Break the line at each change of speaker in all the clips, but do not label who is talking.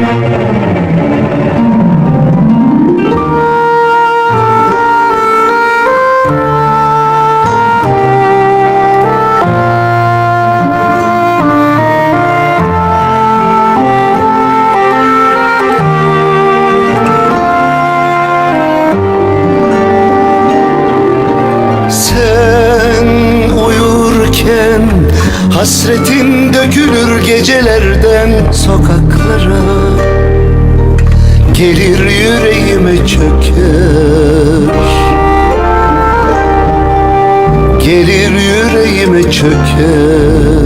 なるほど。Hasretin dökülür gecelerden sokaklara. Gelir yüreğime çöker. Gelir yüreğime çöker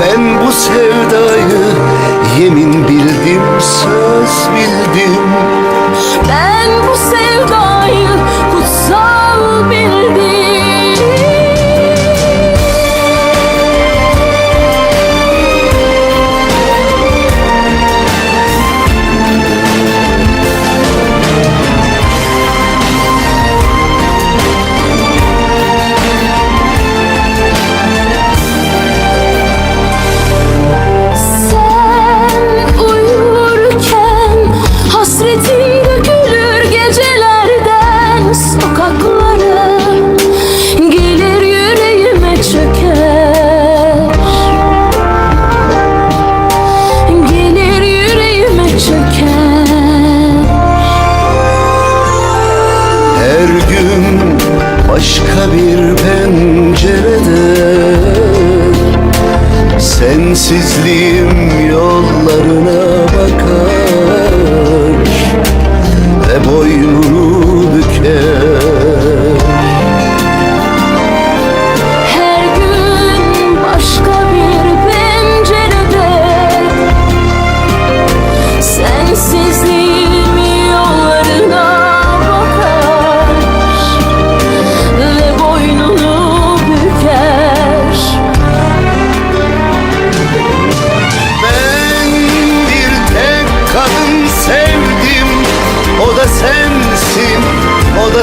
Ben
bu sevdayı yemin bildim, söz bildim Başka bir pencerede Sensizliğim yollarına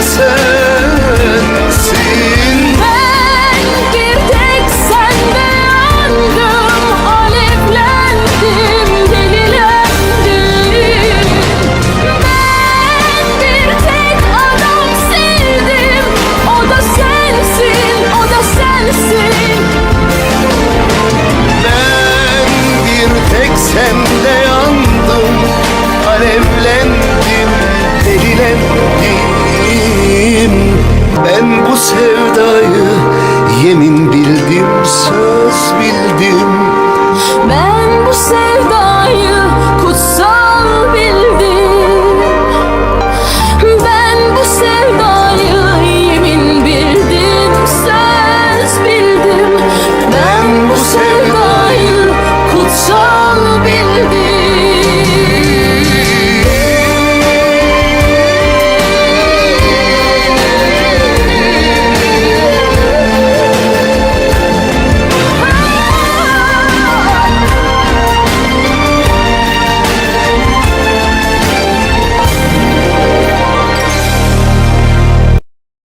answer Deus